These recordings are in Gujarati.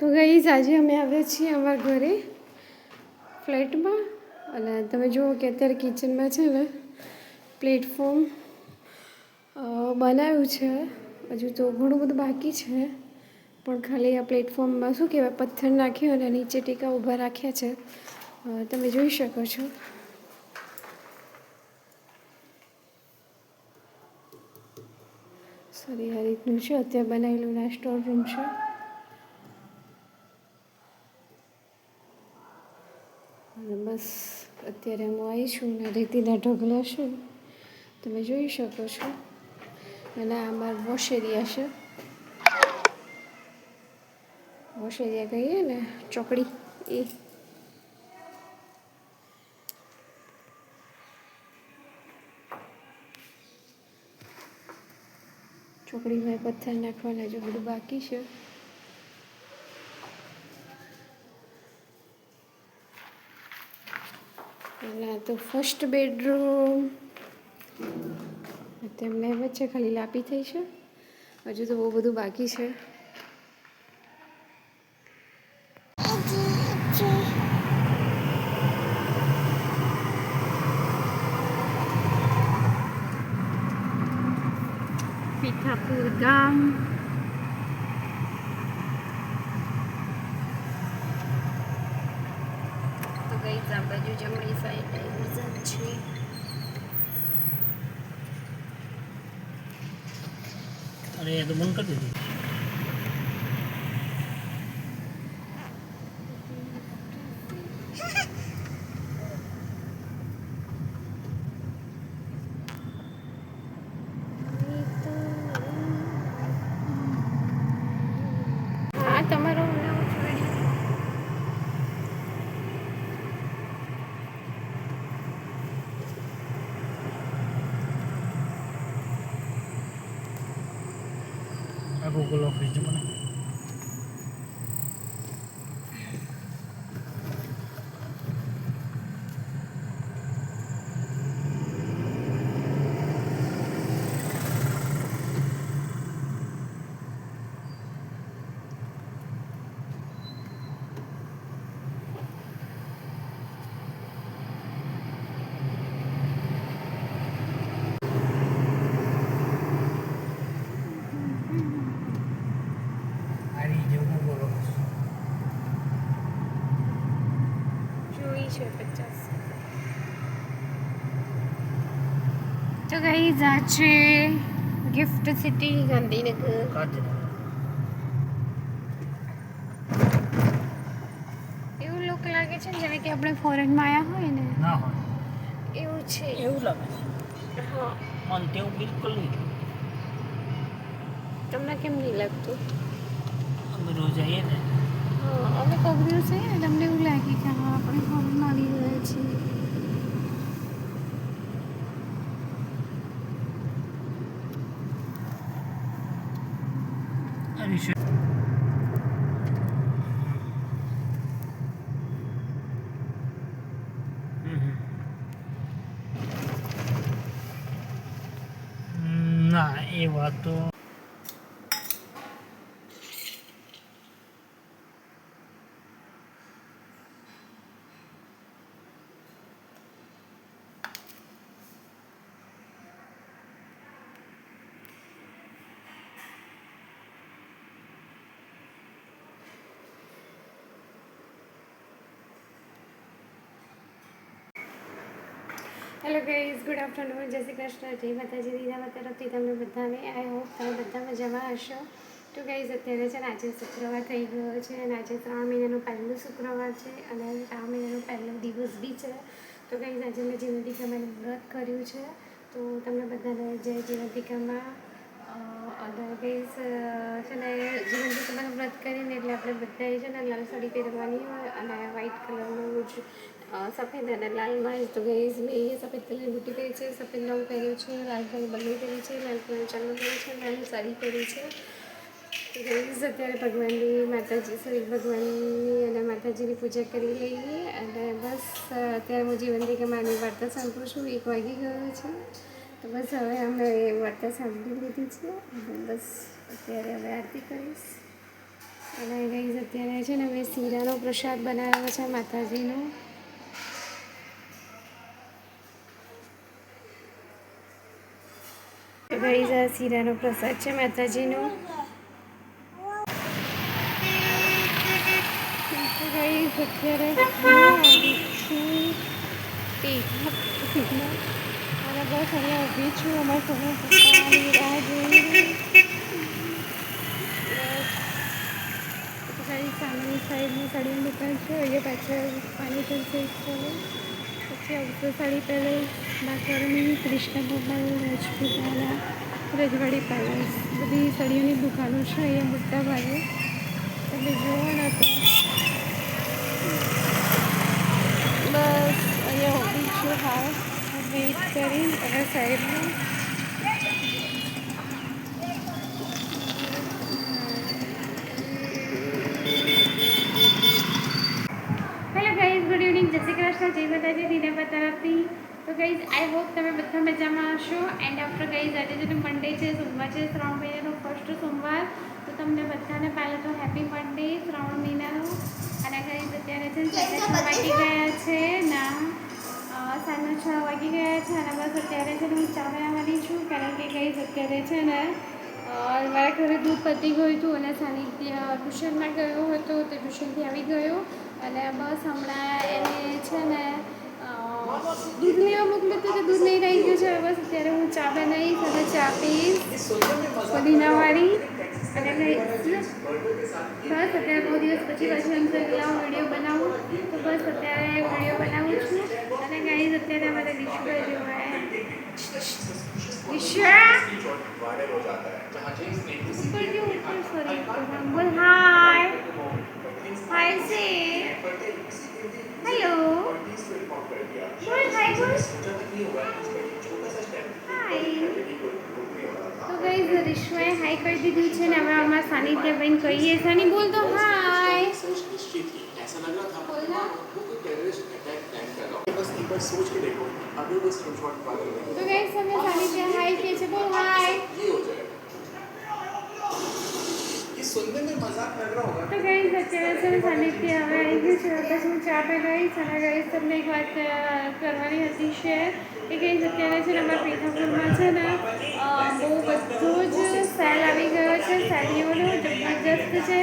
તો ગઈ આજે અમે આવ્યા છીએ અમારા ઘરે ફ્લેટમાં. અને તમે જુઓ કે અત્યારે કિચનમાં છે ને, પ્લેટફોર્મ બનાવ્યું છે. હજુ તો ઘણું બધું બાકી છે. પણ ખાલી આ પ્લેટફોર્મમાં શું કહેવાય, પથ્થર નાખ્યો અને નીચે ટીકા ઊભા રાખ્યા છે. તમે જોઈ શકો છો. સોરી, આ રીતનું છે. અત્યારે બનાવેલું ના સ્ટોર રૂમ છે અને બસ અત્યારે હું આવી છું ને રેતીના ઢગલા છે. તમે જોઈ શકો છો. અને આ મારા વોશ એરિયા છે. વોશ એરિયા કહીએ ને ચોકડી, એ. ચોકડીમાં પથ્થર નાખવાના જો બધું બાકી છે. અને આ તો ફર્સ્ટ બેડરૂમ તેમને વચ્ચે ખાલી લાપી થઈ છે હજુ તો બહુ બધું બાકી છે પીઠાપુર ગામ તો ગઈ આ બાજુ જમણી સાઈડ ડાયવર્ઝન છે અરે એ તો બંધ કરી દીધું. તમારો નવો છોડી આ ગૂગલ ઓફિસ છે મને આરી જેવું બોલો જોઈ છે પચાસ તો ગઈ આ છે ગિફ્ટ સિટી ગાંધીનગર. એવું લુક લાગે છે ને જેને કે આપણે ફોરેનમાં આવ્યા હોય ને? ના હોય. એવું છે. એવું લાગે છે? હા. પણ તેવું બિલકુલ નહીં. તમને કેમ નહીં લાગતું? અમે રોજ આવીએ ને. હા અમે દિવસ આવીએ ને તમને એવું લાગે કે હા આપણે ફોરેનમાં આવી ગયા છીએ અરે છે ના એ હેલો ગાઈઝ ગુડ આફ્ટરનૂન જય શ્રી કૃષ્ણ. જય માતાજી દીદામાં તરફથી તમને બધાને. આઈ હોપ તમે બધા મજામાં હશો. તો ગાઈઝ અત્યારે છે ને આજે શુક્રવાર થઈ ગયો છે અને આજે ત્રણ મહિનાનો પહેલો શુક્રવાર છે અને આ મહિનાનો પહેલો દિવસ બી છે. તો ગાઈઝ આજે મેં જીવંતિકામાં વ્રત કર્યું છે. તો તમને બધાને જય જીવંતિકામાં ગાઈઝ છે ને જીવંતિકામાં વ્રત કરીને એટલે આપણે બધાએ છે ને લાલ સાડી પહેરવાની હોય અને વ્હાઈટ કલરનું જ સફેદ અને લાલમાં તો ગઈઝ મેં એ સફેદ કલરની બુટી પહેરી છે, સફેદ નવું પહેર્યું છે, લાલ કલર બંને પહેરી છે, લાલ કલર ચાલુ પહેરી છે, લાલ સાડી પહેરી છે. તો ગઈઝ અત્યારે ભગવાનની માતાજી સોરી ભગવાનની અને માતાજીની પૂજા કરી લઈએ અને બસ અત્યારે હું જીવંતિકા માની વાર્તા સાંભળું છું. એક વાગી ગયો છે. તો બસ હવે અમે એ વાર્તા સાંભળી લીધી છે. બસ અત્યારે હવે આરતી કરીશ. અને ગઈઝ અત્યારે છે ને અમે શીરાનો પ્રસાદ બનાવ્યો છે માતાજીનો. ભાઈ આ શીરાનો પ્રસાદ છે માતાજીનો. તો અત્યારે અને બસ અહીંયા ઊભી છું, અમારા સોના પપ્પાની રાહ જોઈ સાઈડની સાડીની દુકાન છે, અહીંયા પાછળ પાણી છે પછી આવતો સાડી પહેલે માતારાણી કૃષ્ણ ભગવાન, રાજપૂતાના, રજવાડી પેલેસ બધી સાડીઓની દુકાનો છે, અહીંયા મોટા ભાગે. તમે જોવાના તો. બસ, અહીંયા ઊભી છું, હા. વેઇટ કરી અને સાઈડમાં. Hello guys, good evening. જય કૃષ્ણ. જય માતાજી દીનાબા તરફથી. તો ગાઈઝ, આઈ હોપ તમે બધા મજામાં હશો. એન્ડ આફ્ટર ગાઈઝ, આજે જે મંડે છે, સોમવાર છે, શ્રાવણ મહિનાનો ફર્સ્ટ સોમવાર. તો તમને બધાને પહેલાં તો હેપી મંડે શ્રાવણ મહિનાનો. અને ગાઈઝ, અત્યારે છે ગયા છે. ના સાંજના છ વાગી ગયા છે અને બસ અત્યારે છે ને હું ચા બનાવવાની છું. કારણ કે ગઈ અત્યારે છે ને મારા ઘરે દૂધ પતી ગયું હતું અને સાનિધ્ય ટ્યુશનમાં ગયો હતો તે ટ્યુશનથી આવી ગયો. અને બસ હમણાં એને છે ને દૂધ લેવા મોકલ્યું હતું તો દૂધ નહીં રહી ગયું છે. બસ અત્યારે હું ચા બનાવીશ અને ચા પીશ. પુદીનાવાળી. અને. બસ. અત્યારે બહુ દિવસ પછી પાછી એમ થયું કે વીડિયો બનાવું. તો બસ અત્યારે વીડિયો બનાવું છું. અને ગાઈઝ અત્યારે અમારે ડિશભાઈ જોવા તો ગાઈઝ રિશ્વાએ હાય કરી દીધું हमें सानिध्य बहन कही है सनी, बोल दो, हाय। ऐसा लग रहा था बोलना के तो गाइस हमें सानिध्य हाय के तो से बोल हाय ये हो जाएगा ये सुनने में मज़ाक लग रहा होगा तो गाइस अच्छे से सानिध्य हमें इंग्लिश बस में चापे गाइस हमें गाइस सबने एक बात करवानी होती शेयर કરવાની કે અત્યારે છે ને અમારા પીઠાપુરમાં છે ને બહુ બધું જ સેલ આવી ગયો છે. સાડીઓનો જબરજસ્ત છે.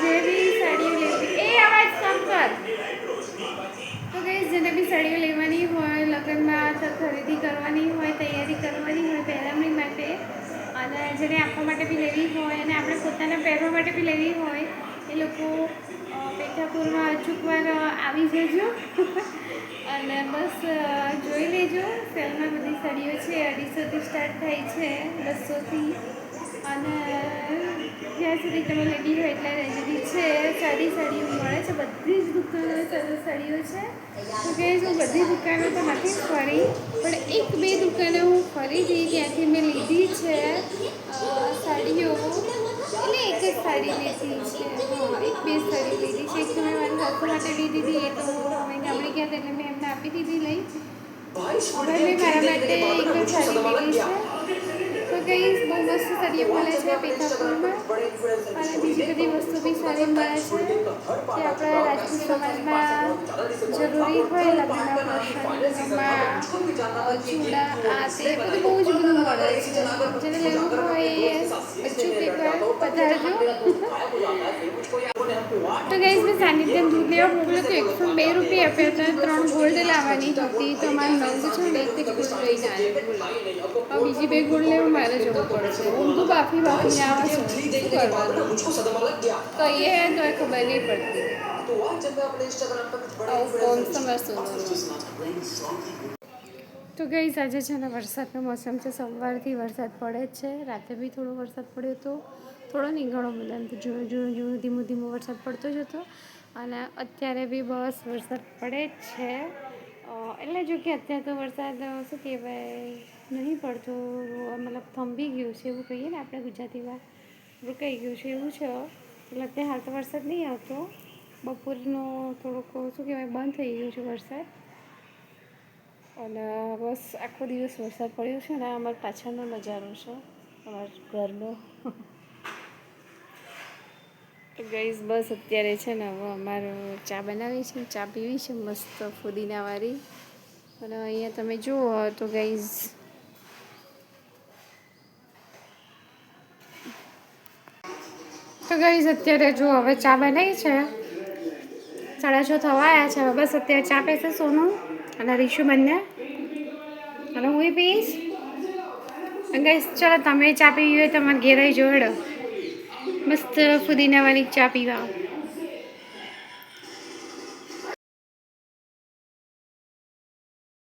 જે બી સાડીઓ લેવી એ અવાજ કમ કર. તો કે જેને બી સાડીઓ લેવાની હોય, લગ્નમાં ખરીદી કરવાની હોય, તૈયારી કરવાની હોય પહેરામણી માટે, અને જેને આપવા માટે બી લેવી હોય, અને આપણે પોતાના પહેરવા માટે બી લેવી હોય, એ લોકો પેઠાપુરમાં અચૂકવાર આવી જજો. અને બસ જોઈ લેજો. સેલમાં બધી સાડીઓ છે, અઢીસોથી સ્ટાર્ટ થાય છે, બસોથી. અને જ્યાં સુધી તમે લેડી હોય એટલા રેડી છે. સાડી સાડીઓ મળે છે. બધી જ દુકાનો સરસ સાડીઓ છે. તો કે હું બધી દુકાનો તો નથી ફરી, પણ એક બે દુકાને હું ફરી હતી ત્યાંથી મેં લીધી છે સાડીઓ. એટલે એક જ સાડી લીધી છે. હા એક બે સાડી લીધી છે એક તો મેં મારી સાસુ માટે લીધી હતી એ તો અમે ગામડે ગયા હતા એટલે મેં એમને આપી દીધી લઈ હવે મેં મારા માટે એક જ સાડી લીધી છે તો કઈ બહુ મસ્ત સાડીઓ મળે છે પીઠાપુરમાં અને બીજી બધી વસ્તુ બી સારી મળે છે જે આપણા રાજપૂત સમાજમાં જરૂરી હોય લગ્નના પ્રસંગમાં અ, ચૂડા આ તે બધું બહુ જ બધું મળે છે જેને લેવું હોય તો ગઈશ મેં સાનિધ્યમ દૂધ મોકલ્યો તો એકસો બે રૂપિયા આપ્યા હતા ત્રણ ગોલ્ડ લાવવાની હતી તો મારે નવું છે ને એક ગોલ્ડ લઈને આવ્યો બીજી બે ગોલ્ડ લેવું મારે જવું પડશે ઊંધું બાફી બાફીને આવે છે કરવાનું કહીએ તો એ ખબર નહીં પડતી તો ગઈ આજે છે ને વરસાદનો મોસમ છે સવારથી વરસાદ પડે જ છે રાતે બી થોડો વરસાદ પડ્યો હતો થોડો નહીં ઘણો બધા તો ઝૂણું ઝૂણું ઝૂણું ધીમો ધીમો વરસાદ પડતો જ હતો. અને અત્યારે બી બસ વરસાદ પડે જ છે. એટલે જો કે અત્યારે તો વરસાદ શું કહેવાય, નહીં પડતો. મતલબ થંભી ગયું છે એવું કહીએ ને આપણે ગુજરાતીમાં રોકાઈ ગયું છે એવું છે. એટલે અત્યારે હાલ તો વરસાદ નહીં આવતો. બપોરનો થોડોક, શું કહેવાય, બંધ થઈ ગયો છે વરસાદ. અને બસ આખો દિવસ વરસાદ પડ્યો છે ને, અમારા પાછળનો નજારો છે. અમારા ઘરનો. તો ગઈસ બસ અત્યારે છે ને હવે અમારો ચા બનાવી છે ચા પીવી છે, મસ્ત ફુદીનાવાળી અને અહીંયા તમે જુઓ તો ગઈઝ તો ગઈઝ અત્યારે જો હવે ચા બનાવી છે. સાડા છ થવા આવ્યા છે. હવે બસ અત્યારે ચા પીશે સોનું અને રીશુ બંને. અને હું પીશ ગઈશ ચલો, તમે ચા પીવી હોય તમારે ઘેર આવી જોડો મસ્ત ફુદીનાવાળી ચા પીવા.